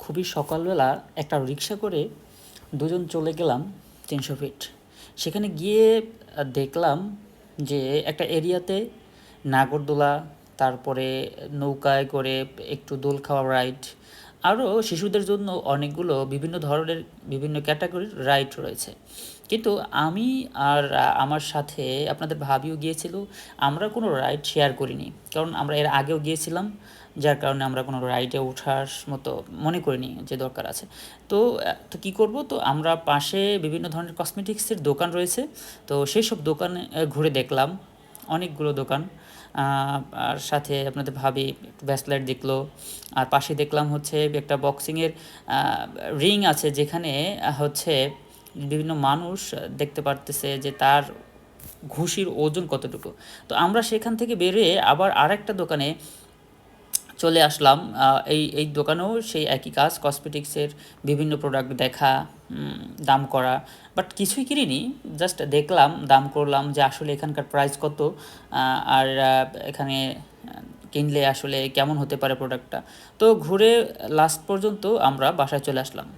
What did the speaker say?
খুবই সকালবেলা একটা রিক্সা করে দুজন চলে গেলাম তিনশো ফিট সেখানে গিয়ে দেখলাম যে একটা এরিয়াতে নাগরদোলা, তারপরে নৌকায় করে একটু দোল খাওয়া রাইড আরও শিশুদের জন্য অনেকগুলো বিভিন্ন ধরনের বিভিন্ন ক্যাটাগরির রাইড রয়েছে। কিন্তু আমি আর আমার সাথে আপনাদের ভাবিও গিয়েছিল, আমরা কোনো রাইড শেয়ার করিনি। কারণ আমরা এর আগেও গিয়েছিলাম, যার কারণে আমরা কোনো রাইডে ওঠার মতো মনে করিনি যে দরকার আছে। তো তো কী করব? তো আমরা পাশে বিভিন্ন ধরনের কসমেটিক্সের দোকান রয়েছে, তো সেই সব দোকানে ঘুরে দেখলাম। অনেকগুলো দোকান। আর সাথে আপনাদের ভাবি ব্যাসলাইট দেখল। আর পাশে দেখলাম হচ্ছে একটা বক্সিংয়ের রিং আছে যেখানে হচ্ছে বিভিন্ন মানুষ দেখতে পারতেছে যে তার ঘুষির ওজন কতটুকু। তো আমরা সেখান থেকে বেরিয়ে আবার আরেকটা দোকানে চলে আসলাম। এই এই দোকানেও সেই একই কাজ কসমেটিক্সের বিভিন্ন প্রোডাক্ট দেখা দাম করা। বাট কিছুই কিনিনি জাস্ট দেখলাম, দাম করলাম যে আসলে এখানকার প্রাইস কত আর এখানে কিনলে আসলে কেমন হতে পারে প্রোডাক্টটা তো ঘুরে লাস্ট পর্যন্ত আমরা বাসায় চলে আসলাম।